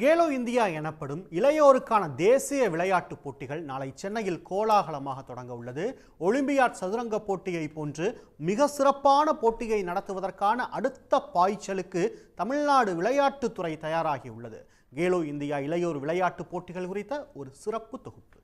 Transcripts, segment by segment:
Khelo India எனப்படும் இளையோருக்கான தேசிய விளையாட்டுப் போட்டிகள் நாளை சென்னையில் கோலாகலமாக தொடங்க உள்ளது. ஒலிம்பியாட் சதுரங்க போட்டியை போன்று மிக சிறப்பான போட்டியை நடத்துவதற்கான அடுத்த பாய்ச்சலுக்கு தமிழ்நாடு விளையாட்டுத்துறை தயாராகி உள்ளது. கேலோ இந்தியா இளையோர் விளையாட்டுப் போட்டிகள் குறித்த ஒரு சிறப்பு தொகுப்பு.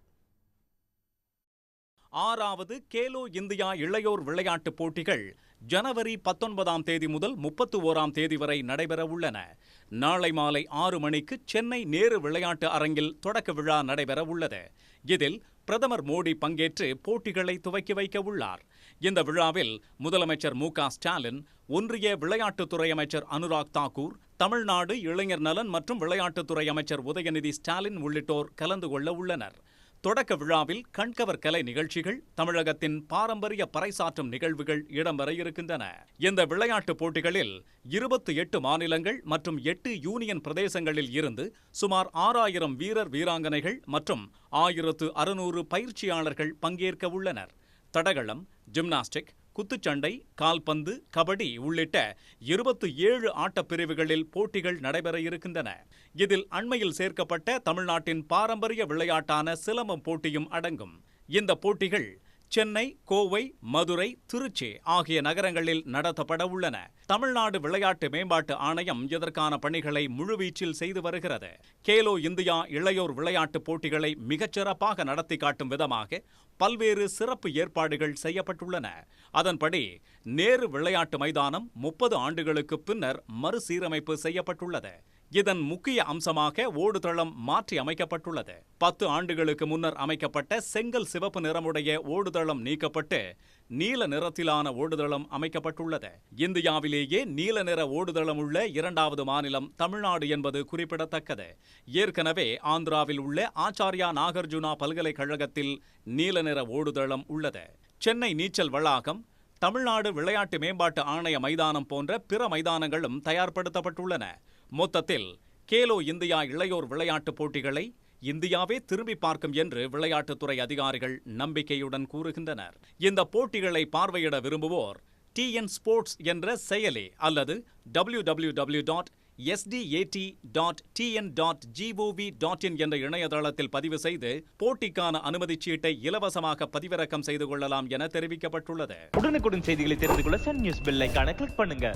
ஆறாவது கேலோ இந்தியா இளையோர் விளையாட்டுப் போட்டிகள் ஜனவரி பத்தொன்பதாம் தேதி முதல் முப்பத்து ஓராம் தேதி வரை நடைபெற உள்ளன. நாளை மாலை ஆறு மணிக்கு சென்னை நேரு விளையாட்டு அரங்கில் தொடக்க விழா நடைபெற உள்ளது. இதில் பிரதமர் மோடி பங்கேற்று போட்டிகளை துவக்கி வைக்க உள்ளார். இந்த விழாவில் முதலமைச்சர் மு க ஸ்டாலின் ஒன்றிய விளையாட்டுத்துறை அமைச்சர் அனுராக் தாக்கூர் தமிழ்நாடு இளைஞர் நலன் மற்றும் விளையாட்டுத்துறை அமைச்சர் உதயநிதி ஸ்டாலின் உள்ளிட்டோர் கலந்து கொள்ள உள்ளனர். தொடக்க விழாவில் கண்கவர் கலை நிகழ்ச்சிகள் தமிழகத்தின் பாரம்பரிய பறைசாற்றும் நிகழ்வுகள் இடம்பெற இருக்கின்றன. இந்த விளையாட்டுப் போட்டிகளில் இருபத்தி எட்டு மாநிலங்கள் மற்றும் எட்டு யூனியன் பிரதேசங்களில் இருந்து சுமார் ஆறாயிரம் வீரர் வீராங்கனைகள் மற்றும் ஆயிரத்து அறுநூறு பயிற்சியாளர்கள் பங்கேற்க உள்ளனர். தடகளம் ஜிம்னாஸ்டிக் குத்துச்சண்டை கால்பந்து கபடி உள்ளிட்ட இருபத்தி ஏழு ஆட்டப் பிரிவுகளில் போட்டிகள் நடைபெற இருக்கின்றன. இதில் அண்மையில் சேர்க்கப்பட்ட தமிழ்நாட்டின் பாரம்பரிய விளையாட்டான சிலம்பம் போட்டியும் அடங்கும். இந்த போட்டிகள் சென்னை கோவை மதுரை திருச்சி ஆகிய நகரங்களில் நடத்தப்பட உள்ளன. தமிழ்நாடு விளையாட்டு மேம்பாட்டு ஆணையம் இதற்கான பணிகளை முழுவீச்சில் செய்து வருகிறது. கேலோ இந்தியா இளையோர் விளையாட்டுப் போட்டிகளை மிகச்சிறப்பாக நடத்தி காட்டும் விதமாக பல்வேறு சிறப்பு ஏற்பாடுகள் செய்யப்பட்டுள்ளன. அதன்படி நேரு விளையாட்டு மைதானம் முப்பது ஆண்டுகளுக்கு பின்னர் மறுசீரமைப்பு செய்யப்பட்டுள்ளது. இதன் முக்கிய அம்சமாக ஓடுதளம் மாற்றி அமைக்கப்பட்டுள்ளது. பத்து ஆண்டுகளுக்கு முன்னர் அமைக்கப்பட்ட செங்கல் சிவப்பு நிறமுடைய ஓடுதளம் நீக்கப்பட்டு நீல நிறத்திலான ஓடுதளம் அமைக்கப்பட்டுள்ளது. இந்தியாவிலேயே நீல நிற ஓடுதளம் உள்ள இரண்டாவது மாநிலம் தமிழ்நாடு என்பது குறிப்பிடத்தக்கது. ஏற்கனவே ஆந்திராவில் உள்ள ஆச்சாரியா நாகார்ஜுனா பல்கலைக்கழகத்தில் நீல நிற ஓடுதளம் உள்ளது. சென்னை நீச்சல் வளாகம் தமிழ்நாடு விளையாட்டு மேம்பாட்டு ஆணைய மைதானம் போன்ற பிற மைதானங்களும் தயார்படுத்தப்பட்டுள்ளன. மொத்தத்தில் கேலோ இந்தியா இளையோர் விளையாட்டுப் போட்டிகளை இந்தியாவே திரும்பி பார்க்கும் என்று விளையாட்டுத்துறை அதிகாரிகள் நம்பிக்கையுடன் கூறுகின்றனர். இந்த போட்டிகளை பார்வையிட விரும்புவோர் டிஎன் ஸ்போர்ட்ஸ் என்ற செயலி அல்லது W W W dot SDAT dot TN dot GOV dot in என்ற இணையதளத்தில் பதிவு செய்து போட்டிக்கான அனுமதிச் சீட்டை இலவசமாக பதிவிறக்கம் செய்து கொள்ளலாம் என தெரிவிக்கப்பட்டுள்ளது. உடனுக்குடன் செய்திகளை தெரிந்து கொள்ள சன் நியூஸ் பெல் கிளிக் பண்ணுங்க.